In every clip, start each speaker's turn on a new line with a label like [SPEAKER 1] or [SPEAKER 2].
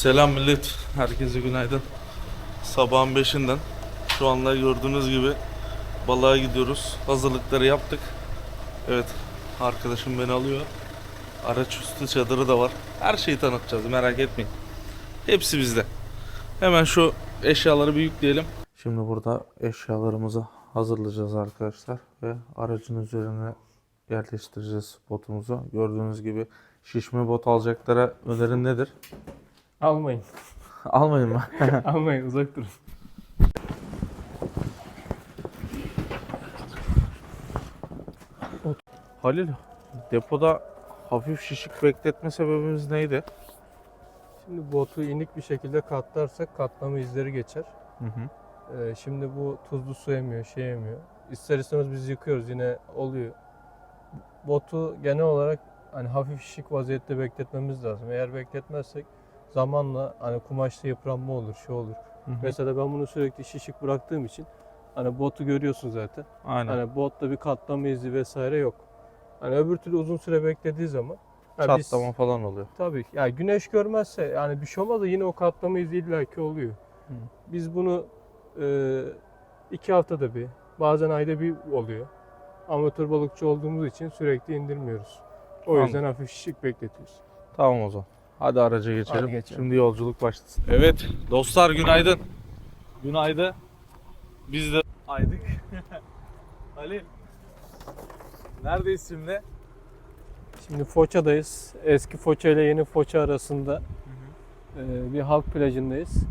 [SPEAKER 1] Selam millet. Herkese günaydın. Sabahın 5'inden. Şu anda gördüğünüz gibi balığa gidiyoruz. Hazırlıkları yaptık. Evet. Arkadaşım beni alıyor. Araç üstü çadırı da var. Her şeyi tanıtacağız merak etmeyin. Hepsi bizde. Hemen şu eşyaları bir yükleyelim. Şimdi burada eşyalarımızı hazırlayacağız arkadaşlar ve aracın üzerine yerleştireceğiz botumuzu. Gördüğünüz gibi şişme bot alacaklara önerin nedir?
[SPEAKER 2] Almayın.
[SPEAKER 1] Almayın mı?
[SPEAKER 2] Almayın uzak durun.
[SPEAKER 1] Halil, depoda hafif şişik bekletme sebebimiz neydi?
[SPEAKER 2] Şimdi botu inik bir şekilde katlarsak katlama izleri geçer.
[SPEAKER 1] Hı hı.
[SPEAKER 2] Ee, şimdi bu tuzlu su emiyor, şey emiyor. İster istemez biz yıkıyoruz yine oluyor. Botu genel olarak hani hafif şişik vaziyette bekletmemiz lazım. Eğer bekletmezsek zamanla hani kumaşta yıpranma olur, şey olur. Mesela ben bunu sürekli şişik bıraktığım için hani botu görüyorsun zaten.
[SPEAKER 1] Aynen.
[SPEAKER 2] Hani botta bir katlama izi vesaire yok. Hani öbür türlü uzun süre beklediği zaman ha biz-
[SPEAKER 1] Çatlama falan oluyor.
[SPEAKER 2] Tabii. Yani güneş görmezse yani bir şey olmaz da yine o katlama izi illaki oluyor.
[SPEAKER 1] Hı.
[SPEAKER 2] Biz bunu e, iki haftada bir, bazen ayda bir oluyor. Amatör balıkçı olduğumuz için sürekli indirmiyoruz. O
[SPEAKER 1] Anladım.
[SPEAKER 2] yüzden hafif şişik bekletiyoruz.
[SPEAKER 1] Tamam o zaman. Hadi araca geçelim.
[SPEAKER 2] Hadi geçelim.
[SPEAKER 1] Şimdi yolculuk başlasın. Evet dostlar günaydın. Günaydın. Biz de aydık. Ali. Neredeyiz şimdi?
[SPEAKER 2] Şimdi Foça'dayız. Eski Foça ile yeni Foça arasında e, bir halk plajındayız.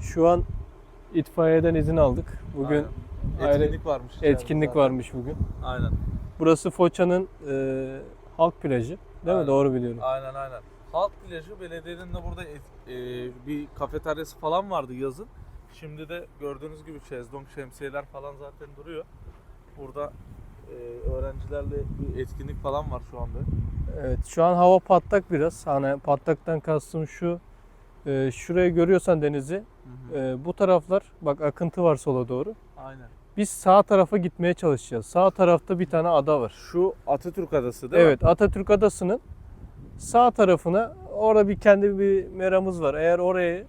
[SPEAKER 2] Şu an itfaiyeden izin aldık. Bugün
[SPEAKER 1] Aynen. etkinlik varmış.
[SPEAKER 2] etkinlik
[SPEAKER 1] zaten.
[SPEAKER 2] varmış bugün.
[SPEAKER 1] Aynen.
[SPEAKER 2] Burası Foça'nın e, halk plajı. Değil
[SPEAKER 1] Aynen.
[SPEAKER 2] mi? Doğru biliyorum.
[SPEAKER 1] Aynen aynen. Halk plajı belediyenin de burada et- e, bir kafeteryası falan vardı yazın. Şimdi de gördüğünüz gibi şezlong şemsiyeler falan zaten duruyor. Burada e, öğrencilerle bir etkinlik falan var şu anda.
[SPEAKER 2] Evet şu an hava patlak biraz. Hani patlaktan kastım şu. e, şurayı görüyorsan denizi. e, bu taraflar bak akıntı var sola doğru.
[SPEAKER 1] Aynen.
[SPEAKER 2] Biz sağ tarafa gitmeye çalışacağız. Sağ tarafta bir tane ada var.
[SPEAKER 1] Şu Atatürk Adası değil
[SPEAKER 2] evet Atatürk Adası'nın sağ tarafına orada bir kendi bir meramız var. Eğer oraya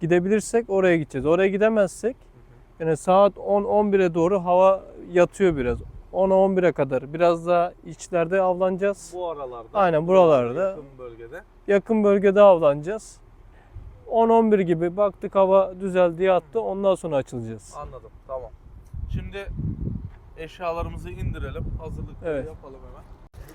[SPEAKER 2] gidebilirsek oraya gideceğiz. Oraya gidemezsek yani saat 10-11'e doğru hava yatıyor biraz. 10'a 11'e kadar biraz daha içlerde avlanacağız.
[SPEAKER 1] Bu aralarda.
[SPEAKER 2] Aynen, buralarda.
[SPEAKER 1] Yakın bölgede.
[SPEAKER 2] yakın bölgede avlanacağız. 10-11 gibi baktık hava düzeldi yattı ondan sonra açılacağız.
[SPEAKER 1] Anladım. Tamam. Şimdi eşyalarımızı indirelim. Hazırlıkları
[SPEAKER 2] Evet.
[SPEAKER 1] yapalım hemen.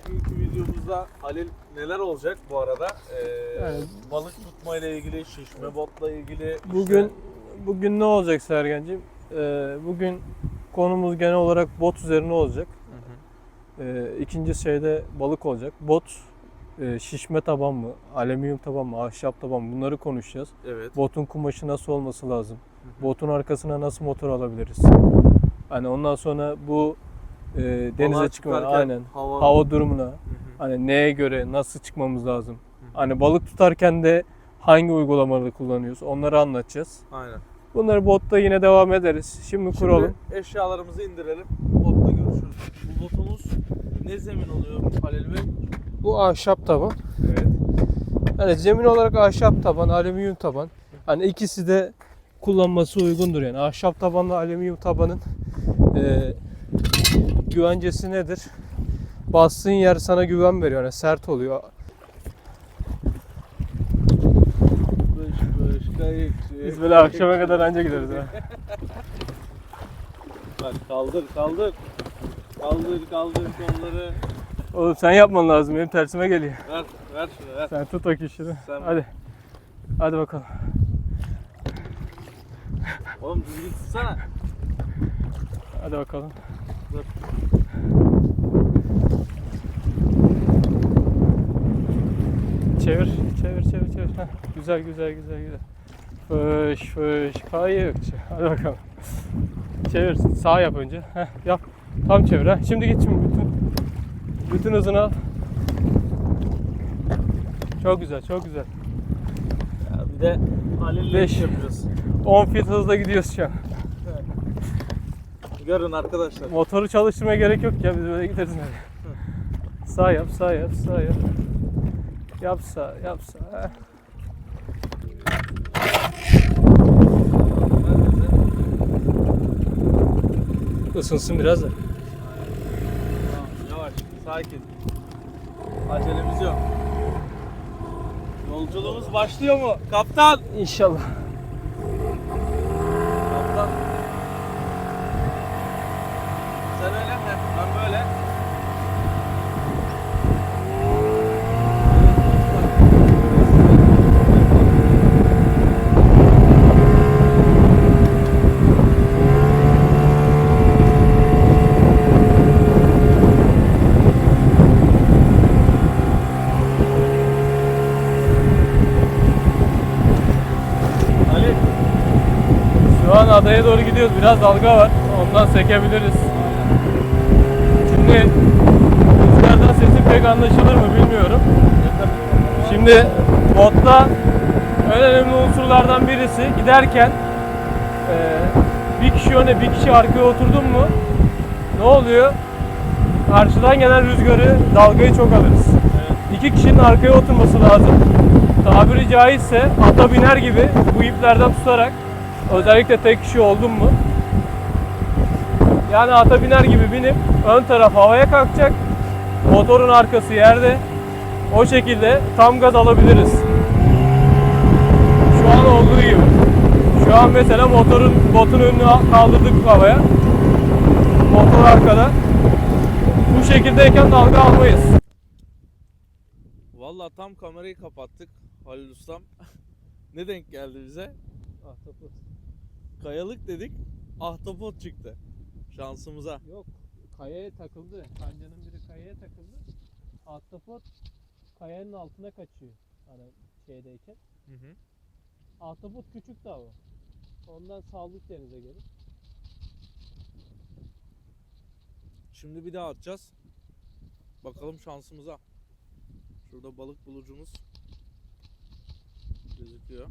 [SPEAKER 1] Bugünkü videomuzda Halil neler olacak bu arada? Ee,
[SPEAKER 2] Yani-
[SPEAKER 1] balık tutma ile ilgili, şişme botla ilgili. işte-
[SPEAKER 2] Bugün bugün ne olacak Sergen'cim? Ee, bugün konumuz genel olarak bot üzerine olacak.
[SPEAKER 1] Hı hı.
[SPEAKER 2] Ee, ikinci şeyde balık olacak. Bot e, şişme taban mı, alüminyum taban mı, ahşap taban mı bunları konuşacağız.
[SPEAKER 1] Evet.
[SPEAKER 2] Botun kumaşı nasıl olması lazım?
[SPEAKER 1] hı.
[SPEAKER 2] Botun arkasına nasıl motor alabiliriz? Hani ondan sonra bu e, denize çıkma aynen
[SPEAKER 1] Hava.
[SPEAKER 2] hava durumuna
[SPEAKER 1] Hı hı.
[SPEAKER 2] Hani neye göre nasıl çıkmamız lazım? Hani balık tutarken de hangi uygulamaları kullanıyoruz? Onları anlatacağız.
[SPEAKER 1] Aynen.
[SPEAKER 2] Bunları botta yine devam ederiz. Şimdi kuralım.
[SPEAKER 1] Şimdi eşyalarımızı indirelim. Botta görüşürüz. Bu botumuz ne zemin oluyor Halil Bey?
[SPEAKER 2] Bu ahşap taban.
[SPEAKER 1] Evet.
[SPEAKER 2] Yani zemin olarak ahşap taban, alüminyum taban. Hani ikisi de kullanması uygundur yani. Ahşap tabanla alüminyum tabanın e, güvencesi nedir? Bastığın yer sana güven veriyor. Yani sert oluyor.
[SPEAKER 1] Bış bış kayıkçı.
[SPEAKER 2] Biz böyle akşama kadar anca gideriz ha.
[SPEAKER 1] Bak kaldır kaldır. Kaldır kaldır kolları.
[SPEAKER 2] Oğlum sen yapman lazım. Benim tersime geliyor.
[SPEAKER 1] Ver ver şunu ver.
[SPEAKER 2] Sen tut o kişini.
[SPEAKER 1] Sen-
[SPEAKER 2] Hadi. Hadi bakalım.
[SPEAKER 1] Oğlum düzgün tutsana.
[SPEAKER 2] Hadi bakalım.
[SPEAKER 1] Dur.
[SPEAKER 2] Çevir, çevir, çevir, çevir. Heh, güzel, güzel, güzel, güzel. Fış, fış, kayıkçı. Hadi bakalım. Çevir, sağ yap önce. Heh, yap. Tam çevir. Heh. Şimdi git şimdi bütün, bütün hızını al. Çok güzel, çok güzel.
[SPEAKER 1] Ya bir de Halil'le yapıyoruz.
[SPEAKER 2] 10 fit hızla gidiyoruz şu an.
[SPEAKER 1] Yarın arkadaşlar.
[SPEAKER 2] Motoru çalıştırmaya gerek yok ya biz böyle gideriz nereye. sağ yap, sağ yap, sağ yap. Yap sağ, yap sağ. Heh. Isınsın biraz da.
[SPEAKER 1] Tamam, yavaş, sakin. Acelemiz yok. Yolculuğumuz başlıyor mu? Kaptan!
[SPEAKER 2] İnşallah. Adaya doğru gidiyoruz. Biraz dalga var. Ondan sekebiliriz. Şimdi rüzgardan sesim pek anlaşılır mı bilmiyorum. Şimdi botta en önemli unsurlardan birisi giderken eee, bir kişi öne bir kişi arkaya oturdun mu ne oluyor? Karşıdan gelen rüzgarı dalgayı çok alırız. İki kişinin arkaya oturması lazım. Tabiri caizse ata biner gibi bu iplerden tutarak özellikle tek kişi oldun mu yani ata biner gibi binip ön taraf havaya kalkacak. Motorun arkası yerde. O şekilde tam gaz alabiliriz. Şu an olduğu gibi. Şu an mesela motorun botun önünü kaldırdık havaya. Motor arkada. Bu şekildeyken dalga almayız.
[SPEAKER 1] Vallahi tam kamerayı kapattık Halil Ustam. ne denk geldi bize?
[SPEAKER 2] Ahtapot.
[SPEAKER 1] Kayalık dedik, ahtapot çıktı. Şansımıza.
[SPEAKER 2] Yok. Kayaya takıldı. Kancanın biri kayaya takıldı. Ahtapot kayanın altına kaçıyor. Hani şeydeyken.
[SPEAKER 1] Hı hı.
[SPEAKER 2] Ahtapot küçük de ama. Ondan saldık denize geri.
[SPEAKER 1] Şimdi bir daha atacağız. Bakalım şansımıza. Şurada balık bulucumuz gözüküyor.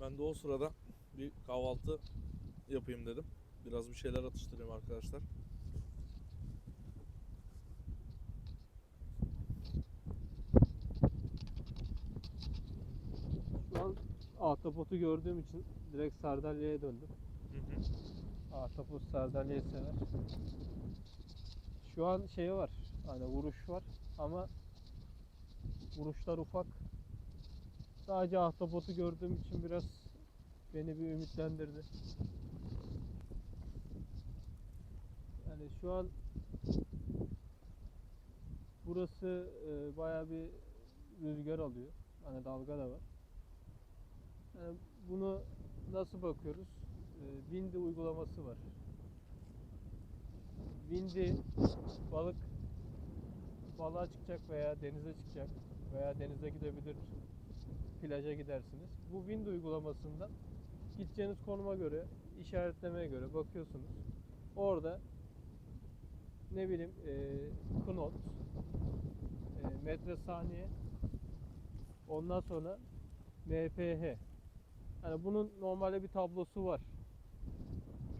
[SPEAKER 1] Ben de o sırada bir kahvaltı yapayım dedim. Biraz bir şeyler atıştırayım arkadaşlar.
[SPEAKER 2] Şu an ahtapotu gördüğüm için direkt sardalyaya döndüm.
[SPEAKER 1] Hı hı.
[SPEAKER 2] Ahtapot sardalyayı sever. Şu an şey var. Hani vuruş var ama vuruşlar ufak. Sadece ahtapotu gördüğüm için biraz beni bir ümitlendirdi. Yani şu an burası e, bayağı bir rüzgar alıyor. Hani dalga da var. Yani bunu nasıl bakıyoruz? E, Windy uygulaması var. Windy balık balığa çıkacak veya denize çıkacak veya denize gidebilir plaja gidersiniz. Bu Wind uygulamasından gideceğiniz konuma göre, işaretlemeye göre bakıyorsunuz. Orada ne bileyim e, knot, e, metre saniye, ondan sonra MPH. Yani bunun normalde bir tablosu var.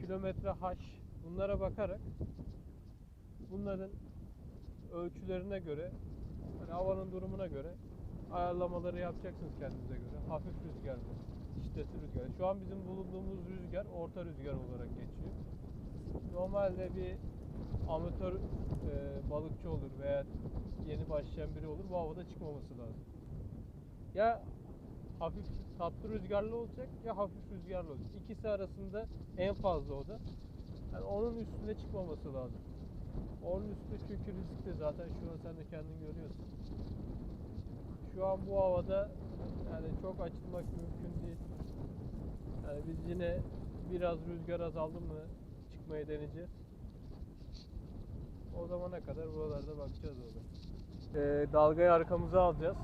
[SPEAKER 2] Kilometre H. Bunlara bakarak bunların ölçülerine göre hani havanın durumuna göre ayarlamaları yapacaksınız kendinize göre. Hafif rüzgar mı? Şiddetli rüzgar. Şu an bizim bulunduğumuz rüzgar orta rüzgar olarak geçiyor. Normalde bir amatör e, balıkçı olur veya yeni başlayan biri olur bu havada çıkmaması lazım. Ya hafif tatlı rüzgarlı olacak ya hafif rüzgarlı olacak. İkisi arasında en fazla o da. Yani onun üstüne çıkmaması lazım. Onun üstü çünkü riskli zaten şu an sen de kendin görüyorsun. Şu an bu havada yani çok açılmak mümkün değil. Yani biz yine biraz rüzgar azaldı mı çıkmayı deneyeceğiz. O zamana kadar buralarda bakacağız orada. Ee, dalgayı arkamıza alacağız.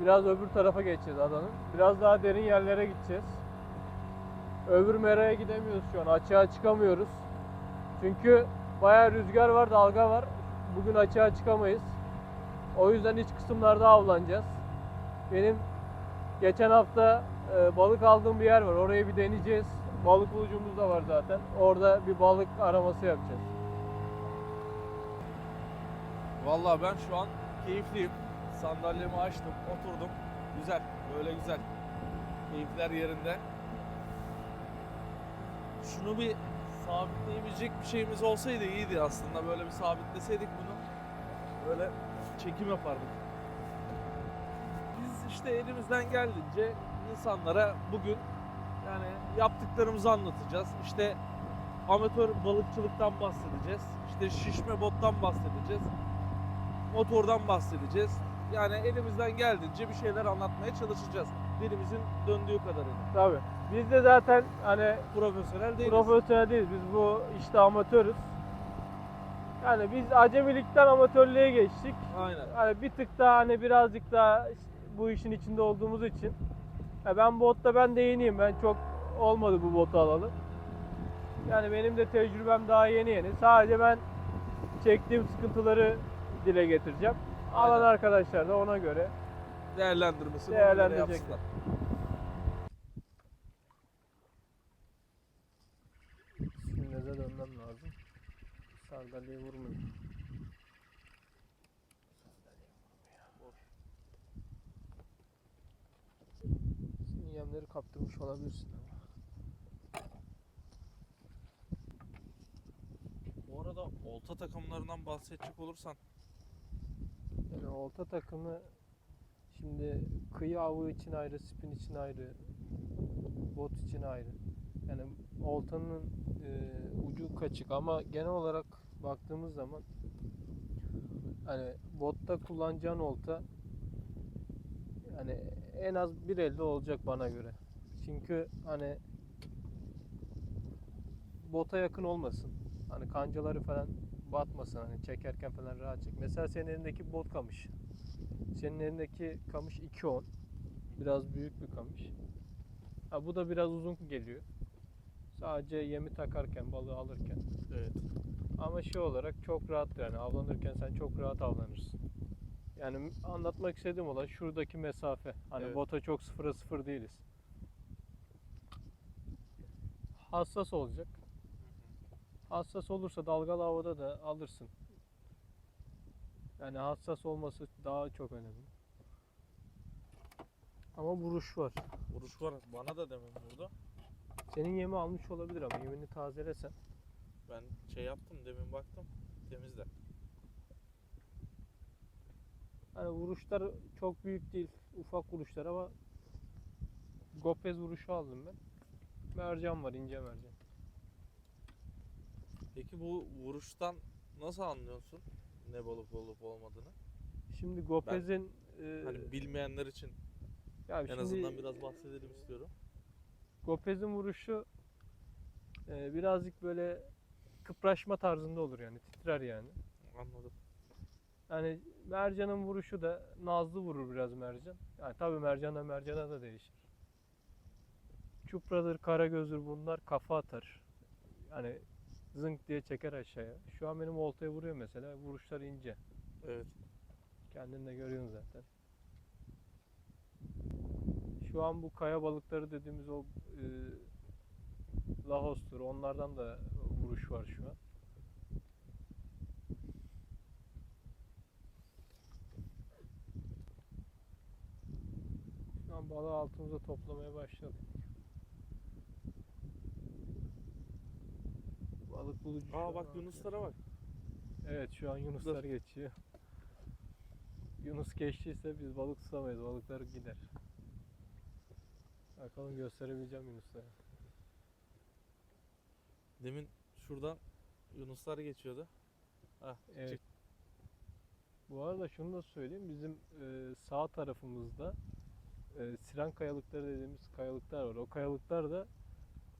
[SPEAKER 2] Biraz öbür tarafa geçeceğiz adanın. Biraz daha derin yerlere gideceğiz. Öbür meraya gidemiyoruz şu an. Açığa çıkamıyoruz. Çünkü bayağı rüzgar var, dalga var. Bugün açığa çıkamayız. O yüzden iç kısımlarda avlanacağız. Benim geçen hafta e, balık aldığım bir yer var. Orayı bir deneyeceğiz. Balık bulucumuz da var zaten. Orada bir balık araması yapacağız.
[SPEAKER 1] Vallahi ben şu an keyifliyim. Sandalyemi açtım, oturdum. Güzel, böyle güzel. Keyifler yerinde. Şunu bir sabitleyebilecek bir şeyimiz olsaydı iyiydi aslında. Böyle bir sabitleseydik bunu. Böyle çekim yapardık. Biz işte elimizden geldiğince insanlara bugün yani yaptıklarımızı anlatacağız. İşte amatör balıkçılıktan bahsedeceğiz. İşte şişme bottan bahsedeceğiz. Motordan bahsedeceğiz. Yani elimizden geldiğince bir şeyler anlatmaya çalışacağız. Dilimizin döndüğü kadarıyla.
[SPEAKER 2] Tabii. Biz de zaten hani
[SPEAKER 1] Profesyonel değiliz.
[SPEAKER 2] profesyonel değiliz. Biz bu işte amatörüz. Yani biz acemilikten amatörlüğe geçtik.
[SPEAKER 1] Aynen.
[SPEAKER 2] Hani bir tık daha hani birazcık daha bu işin içinde olduğumuz için. Ya ben botta ben de yeniyim. Ben çok olmadı bu botu alalı. Yani benim de tecrübem daha yeni yeni. Sadece ben çektiğim sıkıntıları dile getireceğim. Alan
[SPEAKER 1] Aynen.
[SPEAKER 2] arkadaşlar da ona göre
[SPEAKER 1] Değerlendirmesini
[SPEAKER 2] Değerlendirecek. Vurmayayım. Senin yemleri kaptırmış olabilirsin ama.
[SPEAKER 1] Bu arada olta takımlarından bahsedecek olursan
[SPEAKER 2] Yani olta takımı şimdi kıyı avı için ayrı, spin için ayrı, bot için ayrı. Yani oltanın e, ucu kaçık ama genel olarak baktığımız zaman hani botta kullanacağın olta yani en az bir elde olacak bana göre. Çünkü hani bota yakın olmasın. Hani kancaları falan batmasın hani çekerken falan rahat çek. Mesela senin elindeki bot kamış. Senin elindeki kamış 2.10. Biraz büyük bir kamış. Ha, bu da biraz uzun geliyor. Sadece yemi takarken, balığı alırken.
[SPEAKER 1] evet.
[SPEAKER 2] Ama şey olarak çok rahat yani avlanırken sen çok rahat avlanırsın. Yani anlatmak istediğim olay şuradaki mesafe. Hani
[SPEAKER 1] Evet.
[SPEAKER 2] bota çok sıfıra sıfır değiliz. Hassas olacak. Hassas olursa dalgalı havada da alırsın. Yani hassas olması daha çok önemli. Ama vuruş var.
[SPEAKER 1] Vuruş var. Bana da demin vurdu.
[SPEAKER 2] Senin yemi almış olabilir ama yemini tazelesen.
[SPEAKER 1] Ben şey yaptım demin baktım. Temizde.
[SPEAKER 2] Hani vuruşlar çok büyük değil. Ufak vuruşlar ama Gopez vuruşu aldım ben. Mercan var, ince mercan.
[SPEAKER 1] Peki bu vuruştan nasıl anlıyorsun ne balık olup olmadığını?
[SPEAKER 2] Şimdi Gopez'in e,
[SPEAKER 1] Hani bilmeyenler için
[SPEAKER 2] ya
[SPEAKER 1] en
[SPEAKER 2] şimdi
[SPEAKER 1] azından biraz bahsedelim istiyorum.
[SPEAKER 2] Gopez'in vuruşu e, birazcık böyle kıpraşma tarzında olur yani titrer yani.
[SPEAKER 1] Anladım.
[SPEAKER 2] Yani mercanın vuruşu da nazlı vurur biraz mercan. Yani tabii mercana mercana da değişir. Çupradır, karagözdür bunlar kafa atar. Yani zınk diye çeker aşağıya. Şu an benim oltaya vuruyor mesela. Vuruşlar ince.
[SPEAKER 1] Evet.
[SPEAKER 2] Kendin de görüyorsun zaten. Şu an bu kaya balıkları dediğimiz o e, lahostur. Onlardan da vuruş var şu an. Şu an balığı altımıza toplamaya başladık. Balık bulucu.
[SPEAKER 1] Aa bak. Yunuslara bak.
[SPEAKER 2] Evet şu an Yunuslar geçiyor. Yunus geçtiyse biz balık tutamayız. Balıklar gider. Bakalım gösterebileceğim Yunusları.
[SPEAKER 1] Demin şuradan Yunuslar geçiyordu. Ah,
[SPEAKER 2] Evet.
[SPEAKER 1] çık.
[SPEAKER 2] Bu arada şunu da söyleyeyim. Bizim e, sağ tarafımızda e, Siren kayalıkları dediğimiz kayalıklar var. O kayalıklar da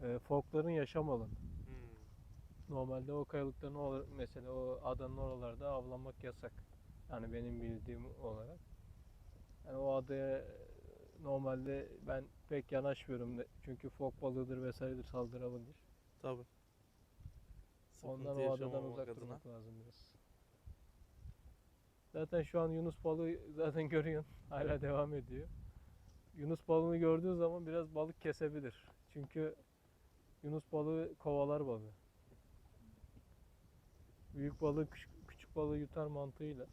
[SPEAKER 2] e, fokların yaşam alanı.
[SPEAKER 1] Hmm.
[SPEAKER 2] Normalde o kayalıkların o, mesela o adanın oralarda avlanmak yasak. Yani benim bildiğim olarak. Yani o adaya normalde ben pek yanaşmıyorum. Ne- Çünkü fok balığıdır vesairedir saldırabilir.
[SPEAKER 1] Tabii.
[SPEAKER 2] Ondan o adadan uzak
[SPEAKER 1] adına.
[SPEAKER 2] durmak lazım biraz. Zaten şu an Yunus balığı zaten görüyorsun. Hala devam ediyor. Yunus balığını gördüğün zaman biraz balık kesebilir. Çünkü Yunus balığı kovalar balığı. Büyük balığı küçük, küçük balığı yutar mantığıyla.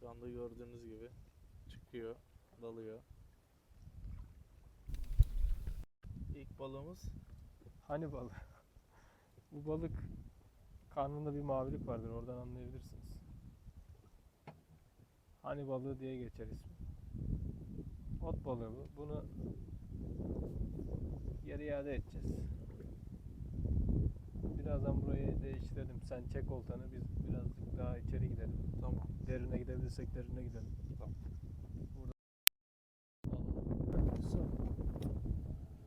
[SPEAKER 1] Şu anda gördüğünüz gibi çıkıyor, dalıyor. İlk balığımız
[SPEAKER 2] Hani balığı? Bu balık karnında bir mavilik vardır. Oradan anlayabilirsiniz. Hani balığı diye geçer ismi. Ot balığı bu. Bunu geri iade edeceğiz. Birazdan burayı değiştirelim. Sen çek oltanı biz birazcık daha içeri gidelim.
[SPEAKER 1] Tamam.
[SPEAKER 2] Derine gidebilirsek derine gidelim.
[SPEAKER 1] Tamam.
[SPEAKER 2] Burada.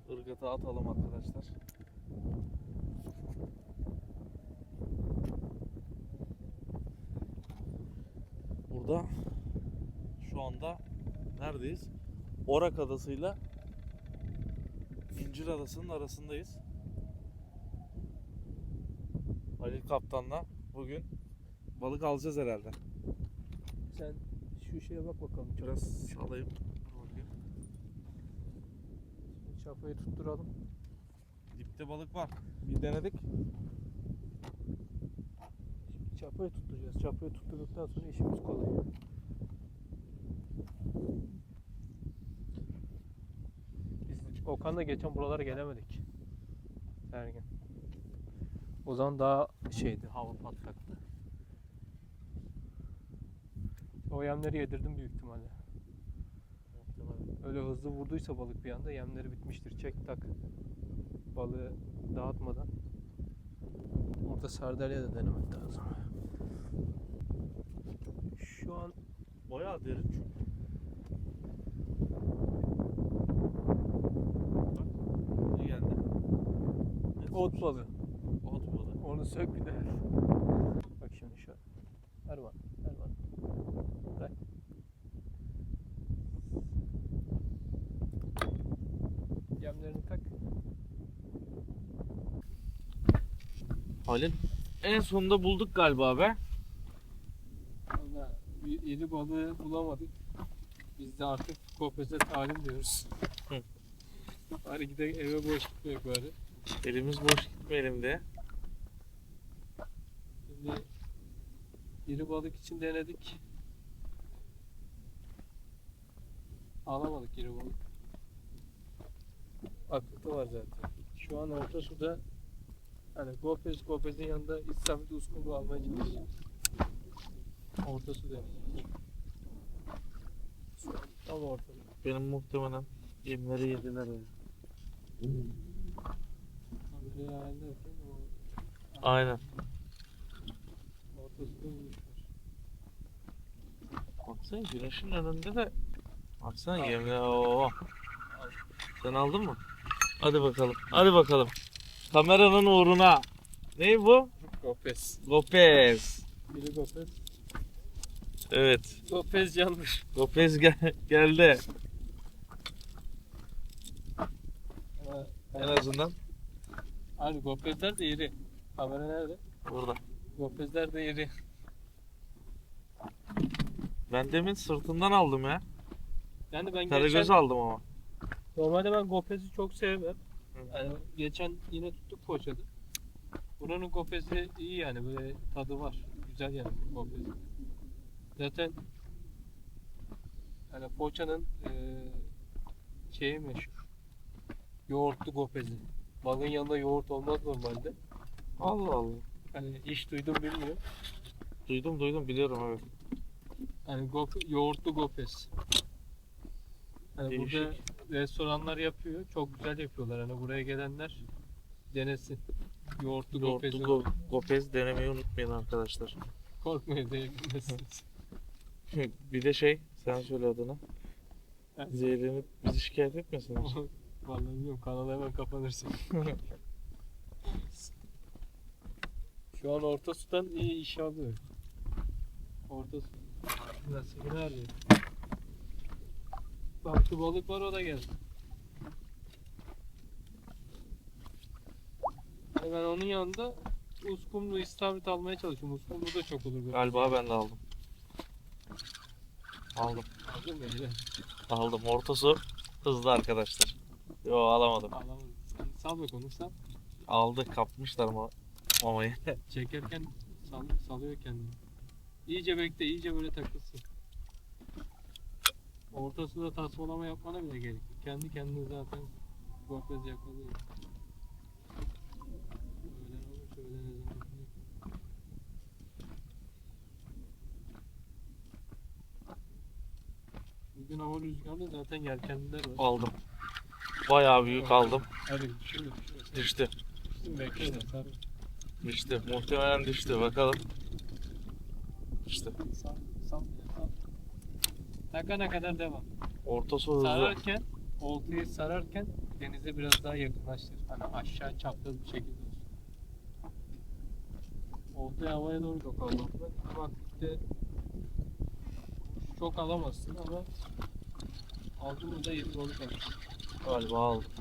[SPEAKER 1] Irgata atalım arkadaşlar. Burada şu anda neredeyiz? Orak Adası'yla İncir Adası'nın arasındayız. Halil Kaptan'la bugün balık alacağız herhalde.
[SPEAKER 2] Sen şu şeye bak bakalım. Çok
[SPEAKER 1] Biraz salayım.
[SPEAKER 2] Çapayı tutturalım.
[SPEAKER 1] Dipte balık var. Bir denedik.
[SPEAKER 2] Çapayı tutturacağız. Çapayı tutturduktan sonra işimiz kolay. Biz Okan'la geçen buralara gelemedik. Ergin. O zaman daha şeydi, hava patlaktı. O yemleri yedirdim büyük ihtimalle. Öyle hızlı vurduysa balık bir anda yemleri bitmiştir. Çek tak. Balığı dağıtmadan. Orada sardalya da denemek lazım. Şu an
[SPEAKER 1] Bayağı derin çünkü. Bak, ne geldi? Ne
[SPEAKER 2] ot balığı.
[SPEAKER 1] Ot balığı.
[SPEAKER 2] Onu sök bir de. Bak şimdi şu. Erman. Erman. Bırak. Yemlerini tak.
[SPEAKER 1] Halil en sonunda bulduk galiba be.
[SPEAKER 2] İri balığı bulamadık. Biz de artık kopeze talim diyoruz. Bari gidelim eve boş gitmeyek bari.
[SPEAKER 1] Elimiz boş gitmeyelim de.
[SPEAKER 2] Şimdi iri balık için denedik. Alamadık iri balık. Akıntı var zaten. Şu an orta suda hani Gopez Gopez'in yanında İstavrit uskumru almaya çalışıyoruz. Orta su denedik. Şu an tam ortada.
[SPEAKER 1] Benim muhtemelen yemleri yediler ya.
[SPEAKER 2] Kamerayı ayarlarken o
[SPEAKER 1] Aynen.
[SPEAKER 2] orta suda buluşlar.
[SPEAKER 1] Baksana güneşin önünde de Baksana yemler. Oo. Sen aldın mı? Hadi bakalım. Hadi bakalım. Kameranın uğruna. Ne bu?
[SPEAKER 2] Gopez.
[SPEAKER 1] Lopez.
[SPEAKER 2] Biri Gopez.
[SPEAKER 1] Evet.
[SPEAKER 2] Gopez yanlış.
[SPEAKER 1] Lopez gel geldi. En azından
[SPEAKER 2] Abi Gopezler de iri. Kamera nerede?
[SPEAKER 1] burada.
[SPEAKER 2] Gopezler de iri.
[SPEAKER 1] Ben demin sırtından aldım ya.
[SPEAKER 2] Yani ben
[SPEAKER 1] Karagöz
[SPEAKER 2] geçen,
[SPEAKER 1] aldım ama.
[SPEAKER 2] normalde ben Gopez'i çok sevmem. Yani geçen yine tuttuk poğaçada. Buranın Gopez'i iyi yani böyle tadı var. Güzel yani Gopez. Zaten yani poğaçanın eee şeyi meşhur. Yoğurtlu Gopez'i. Balığın yanında yoğurt olmaz normalde.
[SPEAKER 1] Allah Allah.
[SPEAKER 2] Hani hiç duydum bilmiyorum.
[SPEAKER 1] Duydum duydum biliyorum evet.
[SPEAKER 2] Hani gop, yoğurtlu gopes. Hani
[SPEAKER 1] Değişik.
[SPEAKER 2] burada restoranlar yapıyor. Çok güzel yapıyorlar. Hani buraya gelenler denesin. Yoğurtlu, gopezi.
[SPEAKER 1] Yoğurtlu go- gopez denemeyi unutmayın arkadaşlar.
[SPEAKER 2] Korkmayın diyebilirsiniz.
[SPEAKER 1] bir de şey sen söyle adını.
[SPEAKER 2] Evet.
[SPEAKER 1] Zehirlenip bizi şikayet etmesinler.
[SPEAKER 2] Vallahi bilmiyorum. Kanal hemen kapanırsın. Şu an orta sudan iyi iş alıyor. Orta su. Nasıl nerede? Baktı balık var o da geldi. Ben onun yanında uskumru istavrit almaya çalışıyorum. Uskumru da çok olur.
[SPEAKER 1] Galiba ben de aldım. Aldım.
[SPEAKER 2] Aldın mı?
[SPEAKER 1] Aldım. Ortası hızlı arkadaşlar. Yo alamadım.
[SPEAKER 2] Alamadım. Sal bak onu sal.
[SPEAKER 1] Aldı kapmışlar ama mamayı.
[SPEAKER 2] Çekerken sal, salıyor kendini. İyice bekle, iyice böyle takılsın. Ortasında tasmalama yapmana bile gerek yok. Kendi kendine zaten gofrez yakalıyor. Bugün hava rüzgarlı zaten yelkenliler var.
[SPEAKER 1] Aldım. Bayağı büyük aldım.
[SPEAKER 2] Hadi şöyle.
[SPEAKER 1] Düştü.
[SPEAKER 2] Bizim bekle de tabii.
[SPEAKER 1] Düştü. Muhtemelen düştü. Bakalım. Düştü.
[SPEAKER 2] Sal, sal, sal. Takana kadar devam.
[SPEAKER 1] Orta su hızlı.
[SPEAKER 2] Sararken, oltayı sararken denize biraz daha yakınlaştır. Hani aşağı çapraz bir şekilde olsun. Oltayı havaya doğru çok almak. Ama aktifte çok alamazsın ama aldın da yedi balık alırsın.
[SPEAKER 1] Galiba aldım.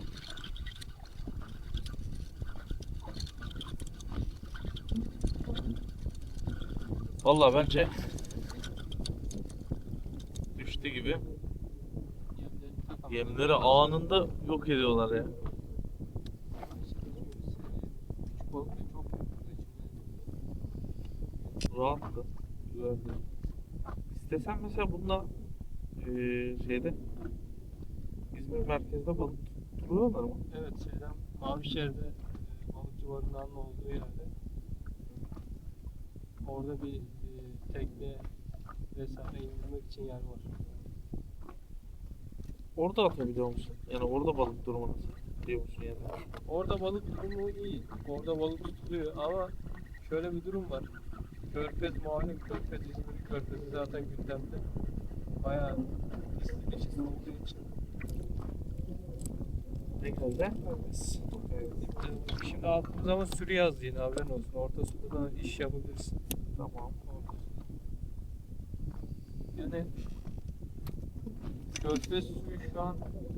[SPEAKER 1] Vallahi bence düştü gibi. Yemleri anında yok ediyorlar ya. Rahattı. Güzeldi. İstesen mesela bununla eee şeyde İzmir merkezde balık tutuyorlar mı?
[SPEAKER 2] Evet şeyden Mavişehir'de e, balıkçı barınağının olduğu yerde orada bir e, tekne vesaire indirmek için yer var.
[SPEAKER 1] Orada atabiliyor musun? Yani orada balık durumu nasıl? Diyor musun yani?
[SPEAKER 2] Orada balık durumu iyi. Orada balık tutuluyor ama şöyle bir durum var. Körfez malum Körfez İzmir Körfezi zaten gündemde. Bayağı istediği olduğu için.
[SPEAKER 1] Ne güzel.
[SPEAKER 2] Şimdi aldığımız zaman sürü yazdı yine haberin olsun. Orta suda da iş yapabilirsin.
[SPEAKER 1] Tamam.
[SPEAKER 2] Yani Körfez suyu şu an yani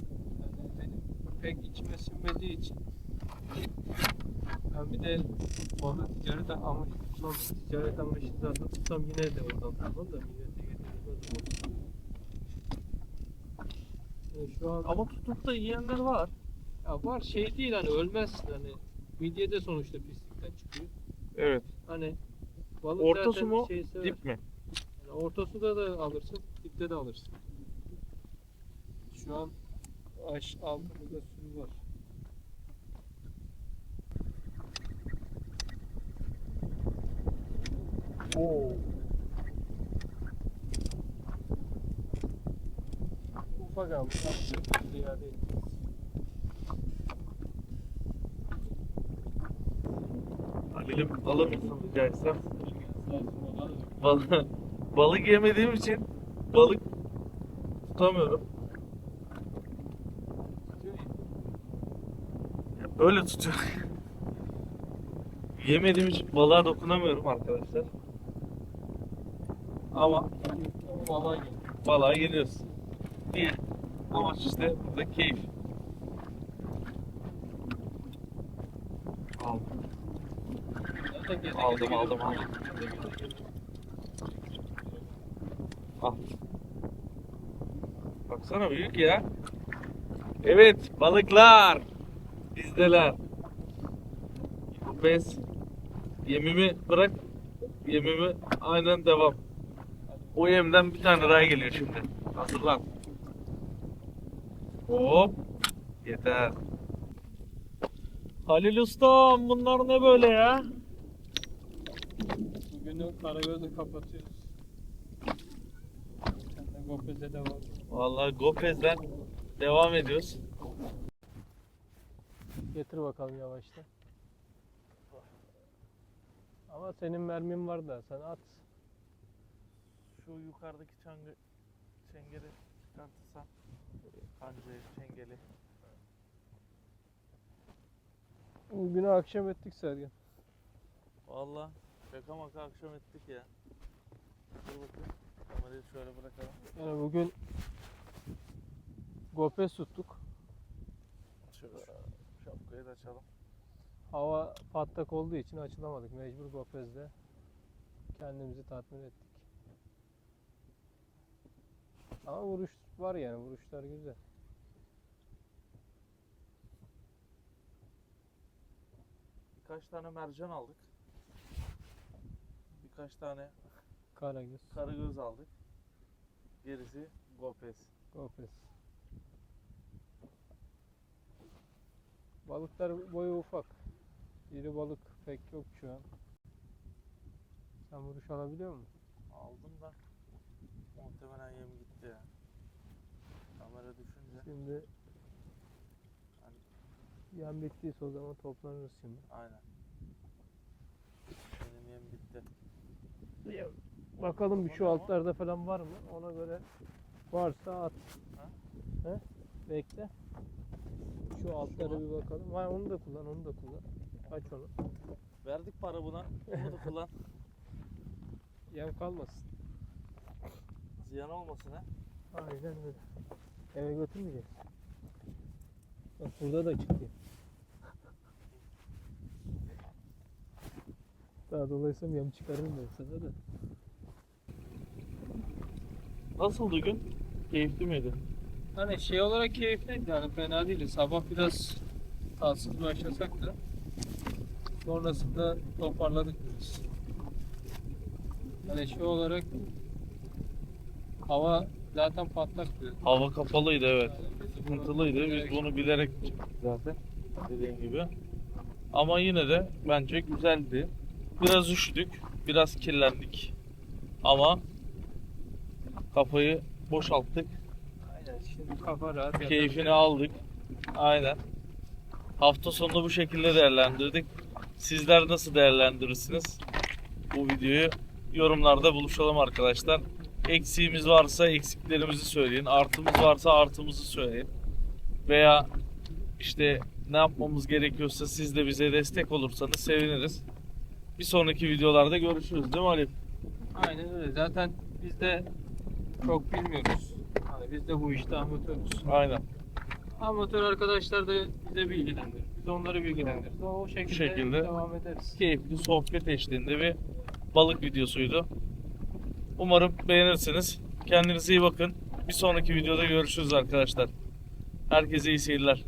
[SPEAKER 2] benim pek içime sinmediği için ben bir de balık ticaret amaçlı tutsam, ticaret amaçlı zaten tutsam yine de oradan tutmam da millete getirilmez. Yani şu an
[SPEAKER 1] Ama tutup da yiyenler var.
[SPEAKER 2] ya var şey değil hani ölmezsin hani midyede sonuçta pislikten çıkıyor.
[SPEAKER 1] Evet.
[SPEAKER 2] Hani balık
[SPEAKER 1] Orta
[SPEAKER 2] zaten
[SPEAKER 1] su mu?
[SPEAKER 2] şey sever.
[SPEAKER 1] Dip mi?
[SPEAKER 2] Yani orta suda da alırsın, dipte de alırsın. Şu an aş altında sürü var. Oo. Ufak ama ziyade etmez.
[SPEAKER 1] Halil'im alır mısın rica etsem? Balık, balık yemediğim için balık tutamıyorum. Ya Böyle tutuyorum. Yemediğim için balığa dokunamıyorum arkadaşlar. Ama balığa geliyoruz. Niye? Amaç işte burada keyif. Aldım. Aldım, aldım, aldım. Al. Baksana büyük ya. Evet balıklar. Bizdeler. Bu bez. Yemimi bırak. Yemimi aynen devam. O yemden bir tane daha geliyor şimdi. Hazırlan. Hop. Yeter. Halil Ustam bunlar ne böyle ya?
[SPEAKER 2] Bugünü Karagöz'ü kapatıyoruz. Gopez'e de var.
[SPEAKER 1] Vallahi Gopez'den devam ediyoruz.
[SPEAKER 2] Getir bakalım yavaşta. Ama senin mermin var da sen at.
[SPEAKER 1] Şu yukarıdaki çangı, çengeli çıkartırsan kancayı, çengeli.
[SPEAKER 2] Bugünü akşam ettik Sergen.
[SPEAKER 1] Valla şaka maka akşam ettik ya. Dur bakayım. Kamerayı şöyle bırakalım.
[SPEAKER 2] Yani bugün Gopez tuttuk.
[SPEAKER 1] Şöyle şapkayı da açalım.
[SPEAKER 2] Hava patlak olduğu için açılamadık. Mecbur Gopez'de kendimizi tatmin ettik. Ama vuruş var yani vuruşlar güzel.
[SPEAKER 1] Birkaç tane mercan aldık. Birkaç tane
[SPEAKER 2] Karagöz,
[SPEAKER 1] karagöz aldık. Gerisi Gopez.
[SPEAKER 2] Gopez. Balıklar boyu ufak. İri balık pek yok şu an. Sen vuruş alabiliyor musun?
[SPEAKER 1] Aldım da muhtemelen yem gitti ya. Kamera düşünce
[SPEAKER 2] Şimdi yem bittiyse o zaman toplanırız şimdi.
[SPEAKER 1] aynen. Benim yem bitti.
[SPEAKER 2] Bakalım bir şu altlarda falan var mı? Ona göre varsa at.
[SPEAKER 1] Ha?
[SPEAKER 2] He? Bekle. Şu altlara bir bakalım. Vay onu da kullan, onu da kullan. Aç onu.
[SPEAKER 1] Verdik para buna. Onu da kullan.
[SPEAKER 2] Yem kalmasın.
[SPEAKER 1] Ziyan olmasın ha.
[SPEAKER 2] Aynen öyle. Eve götürmeyeceğiz. Bak burada da çıktı. Daha dolayısıyla yem çıkarırım ben sana da.
[SPEAKER 1] Nasıldı gün? Keyifli miydi?
[SPEAKER 2] Hani şey olarak keyifliydi yani fena değildi. Sabah biraz tatsız başlasak da sonrasında toparladık biraz. Hani şey olarak hava zaten patlaktı.
[SPEAKER 1] Hava kapalıydı evet. Sıkıntılıydı. Biz bunu bilerek çıktık zaten. Dediğim gibi. Ama yine de bence güzeldi. Biraz üşüdük. Biraz kirlendik. Ama kafayı boşalttık.
[SPEAKER 2] Aynen şimdi kafa rahat.
[SPEAKER 1] Keyfini aldık. Aynen. Hafta sonunu bu şekilde değerlendirdik. Sizler nasıl değerlendirirsiniz? Bu videoyu yorumlarda buluşalım arkadaşlar. Eksiğimiz varsa eksiklerimizi söyleyin. Artımız varsa artımızı söyleyin. Veya işte ne yapmamız gerekiyorsa siz de bize destek olursanız seviniriz. Bir sonraki videolarda görüşürüz değil mi Ali?
[SPEAKER 2] Aynen öyle. Zaten biz de çok bilmiyoruz. Hani biz de bu işte amatörüz.
[SPEAKER 1] Aynen.
[SPEAKER 2] Amatör arkadaşlar da bize bilgilendirir. Biz onları bilgilendiririz. O şekilde,
[SPEAKER 1] şekilde.
[SPEAKER 2] devam ederiz.
[SPEAKER 1] keyifli sohbet eşliğinde bir balık videosuydu. Umarım beğenirsiniz. Kendinize iyi bakın. Bir sonraki videoda görüşürüz arkadaşlar. Herkese iyi seyirler.